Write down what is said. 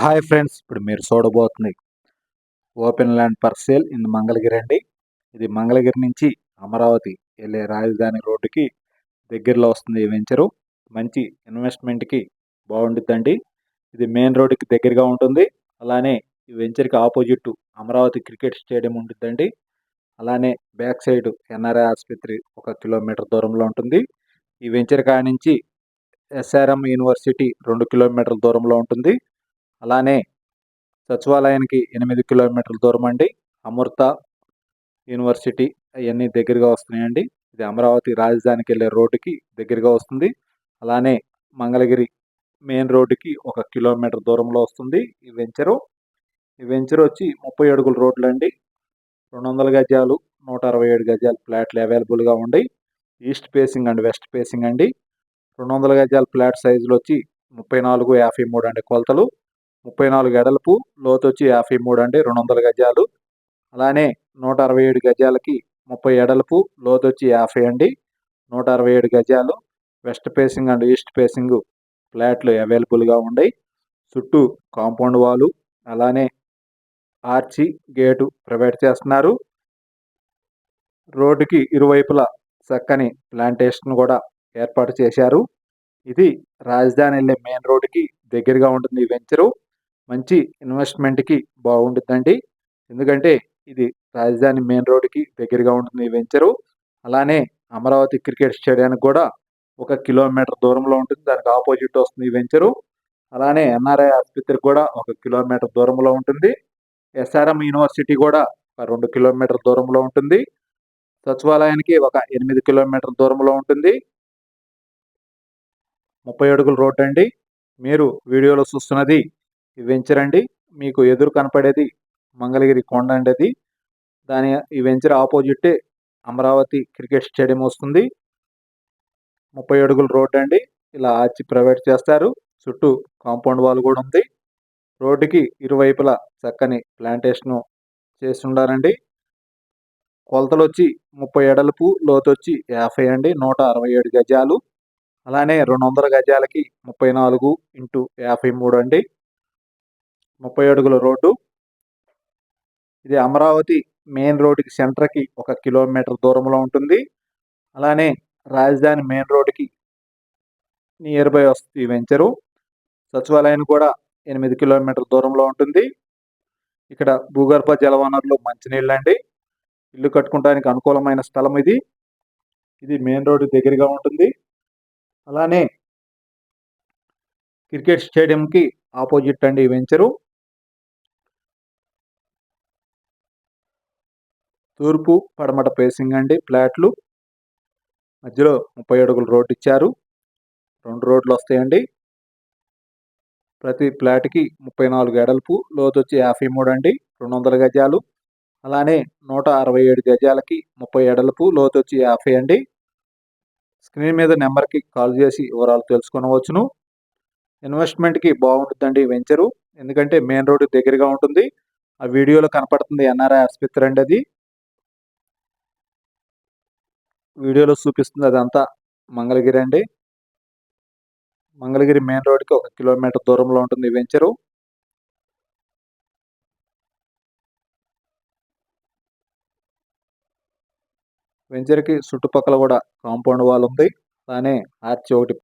Hi friends ఇప్పుడు మీరు చూడబోతుంది open land per sale in Mangalagiri అండి. ఇది మంగళగిరి నుంచి అమరావతి వెళ్ళే రాజధాని రోడ్డుకి దగ్గరలో వస్తుంది ఈ వెంచరు. మంచి ఇన్వెస్ట్మెంట్కి బాగుంటుందండి ఇది మెయిన్ రోడ్డుకి దగ్గరగా ఉంటుంది. అలానే ఈ వెంచర్కి ఆపోజిట్ అమరావతి క్రికెట్ స్టేడియం ఉంటుందండి అలానే బ్యాక్ సైడ్ ఎన్ఆర్ఐ ఆసుపత్రి ఒక కిలోమీటర్ దూరంలో ఉంటుంది. ఈ వెంచర్ కాడ నుంచి ఎస్ఆర్ఎం యూనివర్సిటీ రెండు కిలోమీటర్ల దూరంలో ఉంటుంది. అలానే సచివాలయానికి ఎనిమిది కిలోమీటర్ల దూరం అండి. అమృత యూనివర్సిటీ అవన్నీ దగ్గరగా వస్తున్నాయండి. ఇది అమరావతి రాజధానికి వెళ్ళే రోడ్డుకి దగ్గరగా వస్తుంది. అలానే మంగళగిరి మెయిన్ రోడ్డుకి ఒక కిలోమీటర్ దూరంలో వస్తుంది. ఈ వెంచరు ఈ వెంచర్ వచ్చి ముప్పై అడుగుల రోడ్లు అండి రెండు వందల గజాలు నూట అరవై ఏడు గజాలు ఫ్లాట్లు అవైలబుల్గా ఉన్నాయి east facing and west facing అండి. రెండు వందల గజాల ఫ్లాట్ సైజులు వచ్చి ముప్పై నాలుగు యాభై మూడు అండి కొలతలు. ముప్పై నాలుగు ఎడలపు లోతు వచ్చి యాభై మూడు అండి రెండు వందల గజాలు. అలానే నూట అరవై ఏడు గజాలకి ముప్పై ఎడలపు లోతు వచ్చి యాభై అండి. నూట అరవై ఏడు గజాలు west facing and east facing ఫ్లాట్లు అవైలబుల్గా ఉన్నాయి చుట్టూ కాంపౌండ్ వాలు అలానే ఆర్చి గేటు ప్రొవైడ్ చేస్తున్నారు. రోడ్డుకి ఇరువైపులా చక్కని ప్లాంటేషన్ కూడా ఏర్పాటు చేశారు. ఇది రాజధాని వెళ్ళే మెయిన్ రోడ్డుకి దగ్గరగా ఉంటుంది ఈ వెంచరు. మంచి ఇన్వెస్ట్మెంట్కి బాగుంటుందండి ఎందుకంటే ఇది రాజధాని మెయిన్ రోడ్డుకి దగ్గరగా ఉంటుంది ఈ వెంచరు. అలానే అమరావతి క్రికెట్ స్టేడియానికి కూడా ఒక కిలోమీటర్ దూరంలో ఉంటుంది. దానికి ఆపోజిట్ వస్తుంది ఈ వెంచరు. అలానే ఎన్ఆర్ఐ ఆసుపత్రికి కూడా ఒక కిలోమీటర్ దూరంలో ఉంటుంది. ఎస్ఆర్ఎం యూనివర్సిటీ కూడా ఒక రెండు కిలోమీటర్ దూరంలో ఉంటుంది. సచివాలయానికి ఒక ఎనిమిది కిలోమీటర్ దూరంలో ఉంటుంది. ముప్పై అడుగుల రోడ్డు అండి మీరు వీడియోలో చూస్తున్నది ఈ వెంచర్ అండి మీకు ఎదురు కనపడేది మంగళగిరి కొండ అండి అది దాని ఈ వెంచర్ ఆపోజిట్టే అమరావతి క్రికెట్ స్టేడియం వస్తుంది. ముప్పై అడుగుల రోడ్ అండి. ఇలా ఆర్చి ప్రొవైడ్ చేస్తారు. చుట్టూ కాంపౌండ్ వాల్ కూడా ఉంది. రోడ్డుకి ఇరువైపులా చక్కని ప్లాంటేషన్ చేస్తుండారండి కొలతలు వచ్చి ముప్పై ఎడలుపు లోతు వచ్చి యాభై అండి. నూట అరవై ఏడు గజాలు. అలానే రెండు వందల గజాలకి ముప్పై నాలుగు ఇంటూ యాభై మూడు అండి. ముప్పై అడుగుల రోడ్డు. ఇది అమరావతి మెయిన్ రోడ్డుకి సెంటర్కి ఒక కిలోమీటర్ దూరంలో ఉంటుంది. అలానే రాజధాని మెయిన్ రోడ్డుకి నియర్ బై వస్తుంది వెంచరు. సచివాలయం కూడా ఎనిమిది కిలోమీటర్ దూరంలో ఉంటుంది. ఇక్కడ భూగర్భ జల వనరులు మంచినీళ్ళు అండి ఇల్లు కట్టుకోవడానికి అనుకూలమైన స్థలం ఇది. ఇది మెయిన్ రోడ్డు దగ్గరగా ఉంటుంది. అలానే క్రికెట్ స్టేడియంకి ఆపోజిట్ అండి ఈ వెంచరు. తూర్పు పడమట పేసింగ్ అండి. ఫ్లాట్లు మధ్యలో ముప్పై అడుగులు రోడ్డు ఇచ్చారు. రెండు రోడ్లు వస్తాయండి. ప్రతి ఫ్లాట్కి ముప్పై నాలుగు ఎడల్పు. లోతు వచ్చి యాభై మూడు అండి. రెండు వందల గజాలు. అలానే నూట అరవై ఏడు గజాలకి ముప్పై ఎడల్పు. లోతు వచ్చి యాభై అండి. స్క్రీన్ మీద నెంబర్కి కాల్ చేసి వివరాలు తెలుసుకునవచ్చును. ఇన్వెస్ట్మెంట్కి బాగుంటుందండి వెంచరు. ఎందుకంటే మెయిన్ రోడ్డు దగ్గరగా ఉంటుంది. ఆ వీడియోలో కనపడుతుంది ఎన్ఆర్ఐ ఆసుపత్రి అండి అది. వీడియోలో చూపిస్తుంది అదంతా. మంగళగిరి అండి. మంగళగిరి మెయిన్ రోడ్కి ఒక కిలోమీటర్ దూరంలో ఉంటుంది వెంచరు. వెంచర్కి చుట్టుపక్కల కూడా కాంపౌండ్ వాల్ ఉంది. అలానే ఆర్చి ఒకటి